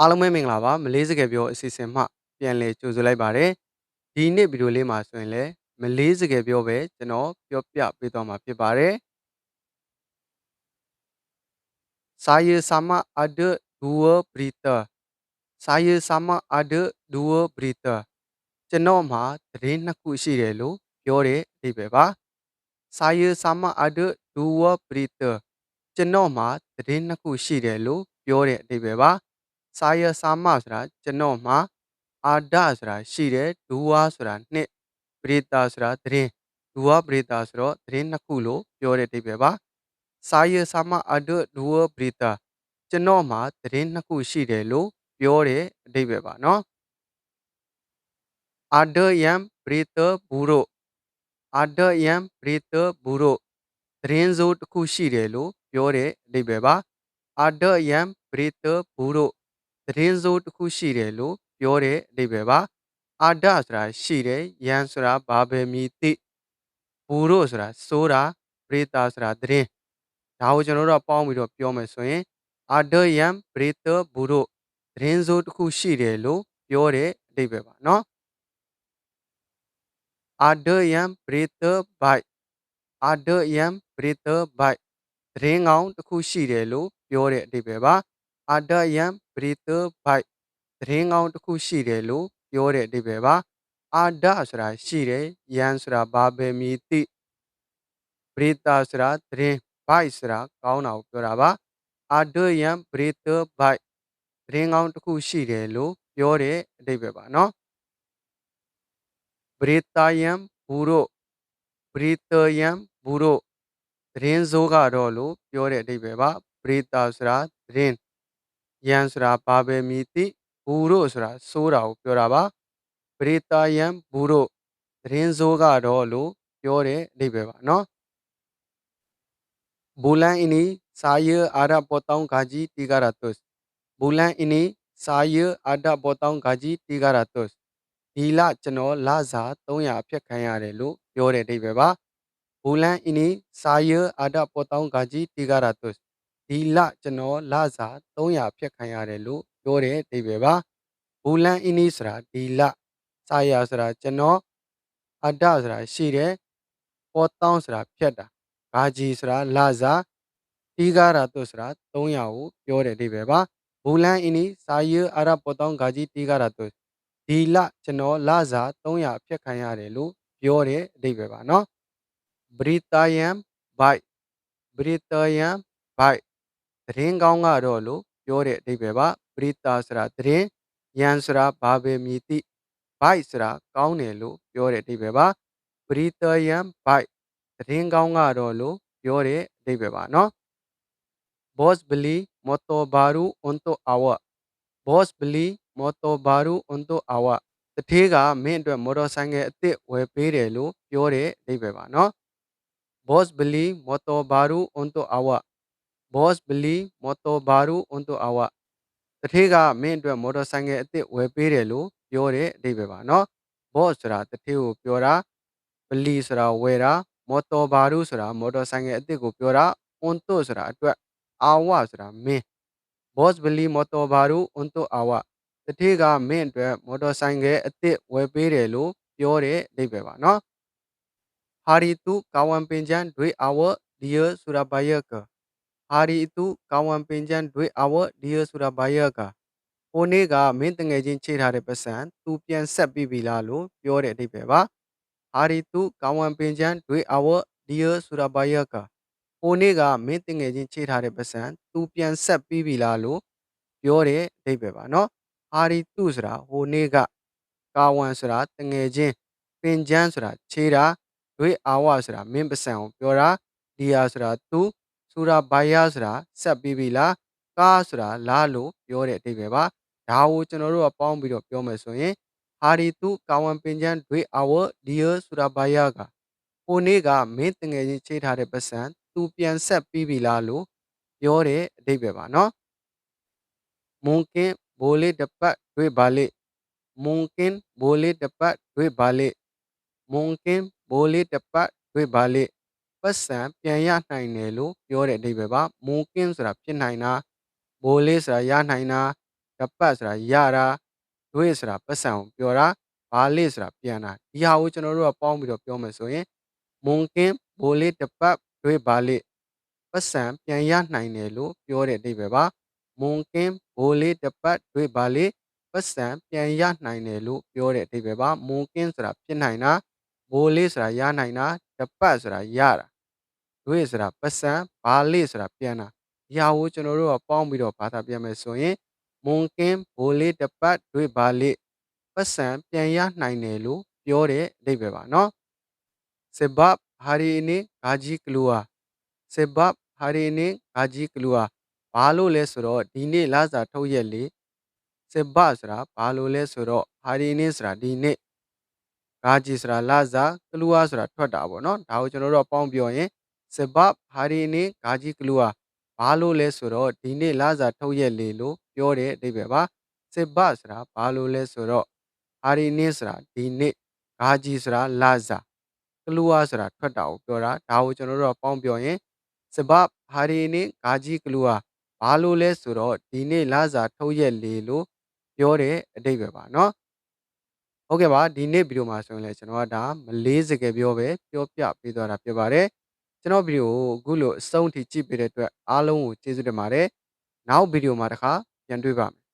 အားလုံးပဲမင်္ဂလာပါမလေးစကားပြောအစီအစဉ်မှပြန်လည်ကြိုဆိုလိုက်ပါတယ်ဒီနေ့ဗီဒီယိုလေးမှာဆိုရင်လည်းမလေးစကားပြောပဲကျွန်တော်ပြောပြပေးသွားမှာဖြစ်ပါတယ်စာရေးစာမ ada dua berita စာရေးစာမ ada dua berita ကျွန်တော်မှာသတင်းနှစ်ခုရှိတယ်လို့ပြောတဲ့အဓိပ္ပာယ်ပါစာရေးစာမ ada dua berita ကျွန်တော်မှာသတင်းနှစ်ခုရှိတယ်လို့ပြောတဲ့အဓိပ္ပာယ်ပါ စာရစာမဆိုတာကျွန်တော်မှာအာဒဆိုတာရှိတယ်ဒူဝါဆိုတာနှစ်ပရိတာဆိုတာသတင်းဒူဝါပရိတာဆိုတော့သတင်းနှစ်ခုလို့ပြောတဲ့အဓိပ္ပာယ်ပါစာရစာမအာဒဒူဝါပရိတာကျွန်တော်မှာသတင်းနှစ်ခုရှိတယ်လို့ပြောတဲ့အဓိပ္ပာယ်ပါနော် ada yang berita buruk ada yang berita buruk သတင်းစိုးတစ်ခုရှိတယ်လို့ပြောတဲ့အဓိပ္ပာယ်ပါ ada yang berita buruk သတင်းစိုးတစ်ခုရှိတယ်လို့ပြောတဲ့အဓိပ္ပာယ်ပါအာဒဆိုတာရှိတယ်ယန်ဆိုတာဘာပဲမည်သိဘူရိုဆိုတာဆိုတာပရိတာဆိုတာသတင်းဒါကိုကျွန်တော်တို့ပေါင်းပြီးတော့ပြောမယ်ဆိုရင်အာဒယန်ပရိတဘူရိုသတင်းစိုးတစ်ခုရှိတယ်လို့ပြောတဲ့အဓိပ္ပာယ်ပါနော်အာဒယန်ပရိတဘိုက်အာဒယန်ပရိတဘိုက်သတင်းကောင်းတစ်ခုရှိတယ်လို့ပြောတဲ့အဓိပ္ပာယ်ပါ အာဒယန်ပရိတဘိုက်သတင်းကောင်းတစ်ခုရှိတယ်လို့ပြောတဲ့အဓိပ္ပာယ်ပါအာဒဆိုတာရှိတယ်ယန်ဆိုတာဘာပဲမည်သိပရိတာဆိုတာသတင်းဘိုက်ဆိုတာကောင်းတာကိုပြောတာပါအာဒယန်ပရိတဘိုက်သတင်းကောင်းတစ်ခုရှိတယ်လို့ပြောတဲ့အဓိပ္ပာယ်ပါနော်ပရိတာယန်ဘူရိုပရိတယန်ဘူရိုသတင်းစိုးကတော့လို့ပြောတဲ့အဓိပ္ပာယ်ပါပရိတာဆိုတာသတင်း ယန်ဆိုတာဘာပဲမည်သိဘူရိုဆိုတာစိုးတာကိုပြောတာပါပရိတာယန်ဘူရိုသတင်းစိုးကတော့လို့ပြောတဲ့အဓိပ္ပာယ်ပါနော် bulan ini saya ada potong gaji 300 bulan ini saya ada potong gaji 300ဒီလကျွန်တော်လစာ300ဖြတ်ခံရတယ်လို့ပြောတဲ့အဓိပ္ပာယ်ပါ bulan ini saya ada potong gaji 300ဒီ လကျွန်တော်လစာ300ဖြတ်ခံရတယ်လို့ပြောတဲ့အဓိပ္ပာယ်ပါ bulan ini ဆိုတာဒီလ saya ဆိုတာကျွန်တော် ada ဆိုတာရှိတယ် potong ဆိုတာဖြတ်တာဂါဂျီဆိုတာလာစာတီးကားတာတို့ဆိုတာ300ကိုပြောတဲ့အဓိပ္ပာယ်ပါဘူလန်အင်းနီစာရအရပေါ်တောင်းဂါဂျီတီးကားတာတို့ဒီလကျွန်တော်လစာ300ဖြတ်ခံရတယ်လို့ပြောတဲ့အဓိပ္ပာယ်ပါနော်ဘရီတာယန်ဘိုက်ဘရီတာယန်ဘိုက် သတင်းကောင်းကတော့လို့ပြောတဲ့အဓိပ္ပာယ်ပါဘရီတာဆိုတာသတင်းယန်ဆိုတာဘာပဲမြည်သိဘိုက်ဆိုတာကောင်းတယ်လို့ပြောတဲ့အဓိပ္ပာယ်ပါဘရီတာယန်ဘိုက်သတင်းကောင်းကတော့လို့ပြောတဲ့အဓိပ္ပာယ်ပါနော် Boss beli motor baru untuk awak Boss beli motor baru untuk awak တထေးကမင်းအတွက်မော်တော်ဆိုင်ကယ်အသစ်ဝယ်ပေးတယ်လို့ပြောတဲ့အဓိပ္ပာယ်ပါနော် Boss beli motor baru untuk awak Boss beli motor baru untuk awak တထေးကမင်းအတွက်မော်တော်ဆိုင်ကယ်အသစ်ဝယ်ပေးတယ်လို့ပြောတဲ့အဓိပ္ပာယ်ပါနော် Boss ဆိုတာတထေးကိုပြောတာ beli ဆိုတာဝယ်တာ motor baru ဆိုတာမော်တော်ဆိုင်ကယ်အသစ်ကိုပြောတာ untuk ဆိုတာအတွက် awa ဆိုတာမင်း boss beli motor baru untuk awak တတိကမင်းအတွက်မော်တော်ဆိုင်ကယ်အသစ်ဝယ်ပေးတယ်လို့ပြောတဲ့အဓိပ္ပာယ်ပါနော် Hari itu kawan pinjam duit awak dia sudah bayar ke Hari itu kawan pinjam duit awak dia sudah bayar ke ဟိုနေ့ကမင်းတငယ်ချင်းချိန်ထားတဲ့ပတ်စံသူပြန်ဆက်ပြီးပြီလားလို့ပြောတဲ့အဓိပ္ပာယ်ပါ Hari itu kawan pinjam duit awak dia sudah bayar ke ဟိုနေ့ကမင်းတင်ငယ်ချင်းချေထားတဲ့ပတ်စံသူပြန်ဆက်ပြီးပြီလားလို့ပြောတဲ့အဓိပ္ပာယ်ပါနော်အာရီတုဆိုတာဟိုနေ့ကကာဝန်ဆိုတာတငယ်ချင်းပင်ချမ်းဆိုတာခြေတာဒွေအာဝဆိုတာမင်းပစံကိုပြောတာဒီယာဆိုတာသူ စူရာဘိုင်ယာဆိုတာဆက်ပြီးပြီလားကားဆိုတာလားလို့ပြောတဲ့အဓိပ္ပာယ်ပါဒါကိုကျွန်တော်တို့ကပေါင်းပြီးတော့ပြောမယ်ဆိုရင်ဟာရီတုကာဝန်ပင်ချမ်းဒွေအာဝဒီယာစူရာဘိုင်ယာကဟိုနေ့ကမင်းတငယ်ချင်းချေထားတဲ့ပတ်စံသူပြန်ဆက်ပြီးပြီလားလို့ပြောတဲ့အဓိပ္ပာယ်ပါနော်မွန်ကင်ဘိုလေးတပတ်တွေ့ပါလေမွန်ကင်ဘိုလေးတပတ်တွေ့ပါလေမွန်ကင်ဘိုလေးတပတ်တွေ့ပါလေ ပတ်စံပြန်ရနိုင်တယ်လို့ပြောတဲ့အဓိပ္ပာယ်ပါမွန်ကင်ဆိုတာဖြစ်နိုင်တာဘိုလေးဆိုတာရနိုင်တာတပတ်ဆိုတာရတာဒွေဆိုတာပတ်စံကိုပြောတာဘာလေးဆိုတာပြန်တာဒီဟာကိုကျွန်တော်တို့ကပေါင်းပြီးတော့ပြောမယ်ဆိုရင်မွန်ကင်းဘိုလေးတပတ်ဒွေဘာလေးပတ်စံပြန်ရနိုင်တယ်လို့ပြောတဲ့အဓိပ္ပာယ်ပါမွန်ကင်းဘိုလေးတပတ်ဒွေဘာလေးပတ်စံပြန်ရနိုင်တယ်လို့ပြောတဲ့အဓိပ္ပာယ်ပါမွန်ကင်းဆိုတာဖြစ်နိုင်တာဘိုလေးဆိုတာရနိုင်တာတပတ်ဆိုတာရတာ လွေဆိုတာပစံဘာလိဆိုတာပြန်တာရာဝကျွန်တော်တို့ကပေါင်းပြီးတော့ဘာသာပြန်မယ်ဆိုရင်မွန်ကင်းဘိုလေးတပတ်လွေဘာလိပစံပြန်ရနိုင်တယ်လို့ပြောတဲ့အဓိပ္ပာယ်ပါနော်စဘပ်ဟာရီနီဂါဂျီကလူဟာစဘပ်ဟာရီနီဂါဂျီကလူဟာဘာလို့လဲဆိုတော့ဒီနေ့လစာထုတ်ရက်လေစဘဆိုတာဘာလို့လဲဆိုတော့ဟာရီနီဆိုတာဒီနေ့ဂါဂျီဆိုတာလစာကလူဟာဆိုတာထွက်တာပေါ့နော်ဒါကိုကျွန်တော်တို့ပေါင်းပြောရင် sebab hari ini gaji keluar ဘာလို့လဲဆိုတော့ဒီနေ့လစာထုတ်ရက်လေလို့ပြောတဲ့အဓိပ္ပာယ်ပါ sebab ဆိုတာဘာလို့လဲဆိုတော့ hari ini ဆိုတာဒီနေ့ gaji ဆိုတာလစာကလူဝါဆိုတာထွက်တာကိုပြောတာဒါကိုကျွန်တော်တို့ကပေါင်းပြောရင်စဘပ်ဟာရီနေဂါကြီးကလူဝါဘာလို့လဲဆိုတော့ဒီနေ့လစာထုတ်ရက်လေလို့ပြောတဲ့အတိတ်ပဲပါเนาะဟုတ်ကဲ့ပါဒီနေ့ဗီဒီယိုမှာဆိုရင်လည်းကျွန်တော်ကဒါမလေးစကားပြောပဲပြောပြပေးသွားတာဖြစ်ပါတယ် ကျွန်တော်ဗီဒီယိုကိုအခုလိုအဆုံးထိကြည့်ပေးတဲ့အတွက်အားလုံးကိုကျေးဇူးတင်ပါတယ်နောက်ဗီဒီယိုမှာတစ်ခါပြန်တွေ့ပါမယ်